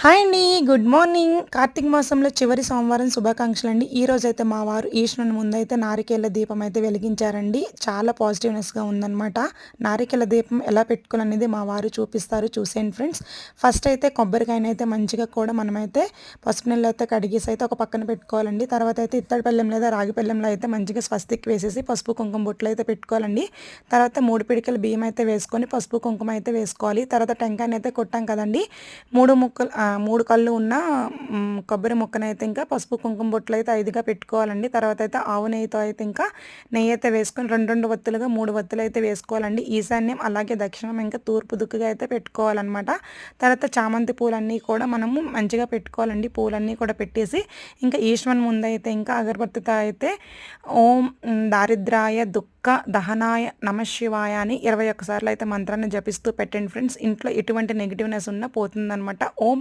Hi అండి. Good morning. Karthika మాసంలో చివరి సోమవారం శుభాకాంక్షలు అండి ఈ రోజు అయితే మా వారు ఈశ్వరుని ముందైతే నారికేళ్ళ దీపం అయితే వెలిగించారండి. చాలా పాజిటివ్నెస్గా ఉందన్నమాట. నారికేళ్ళ దీపం ఎలా పెట్టుకోవాలనేది మా వారు చూపిస్తారు. చూసేయండి ఫ్రెండ్స్ ఫస్ట్ అయితే కొబ్బరికాయనైతే అయితే మంచిగా కూడా మనమైతే పసుపు నీళ్ళు అయితే కడిగేసి అయితే ఒక పక్కన పెట్టుకోవాలండి. తర్వాత అయితే ఇత్తడి లేదా రాగి పల్లెంలో అయితే మంచిగా స్వస్తికి వేసేసి పసుపు కుంకుమ బొట్లు అయితే పెట్టుకోవాలండి. తర్వాత మూడు పిడికలు బియ్యం అయితే వేసుకొని పసుపు కుంకుమ అయితే వేసుకోవాలి. తర్వాత టెంకాయనైతే అయితే కొట్టాం కదండి. మూడు ముక్కలు మూడు కళ్ళు ఉన్న కొబ్బరి ముక్కనైతే ఇంకా పసుపు కుంకుమ బొట్లు అయితే ఐదుగా పెట్టుకోవాలండి. తర్వాత అయితే ఆవు నెయ్యితో అయితే ఇంకా నెయ్యి అయితే వేసుకొని రెండు రెండు వత్తులుగా మూడు వత్తులు అయితే వేసుకోవాలండి. ఈశాన్యం అలాగే దక్షిణం ఇంకా తూర్పు దుక్కుగా అయితే పెట్టుకోవాలన్నమాట. తర్వాత చామంతి పూలన్నీ కూడా మనము మంచిగా పెట్టుకోవాలండి. పూలన్నీ కూడా పెట్టేసి ఇంకా ఈశ్వన్ ముందైతే ఇంకా అగరబత్తితో అయితే ఓం దారిద్రాయ దుఃఖ దహనాయ నమశివాయ అని ఇరవై ఒక్కసార్లు అయితే మంత్రాన్ని జపిస్తూ పెట్టండి ఫ్రెండ్స్. ఇంట్లో ఎటువంటి నెగిటివ్నెస్ ఉన్నా పోతుందన్నమాట. ఓం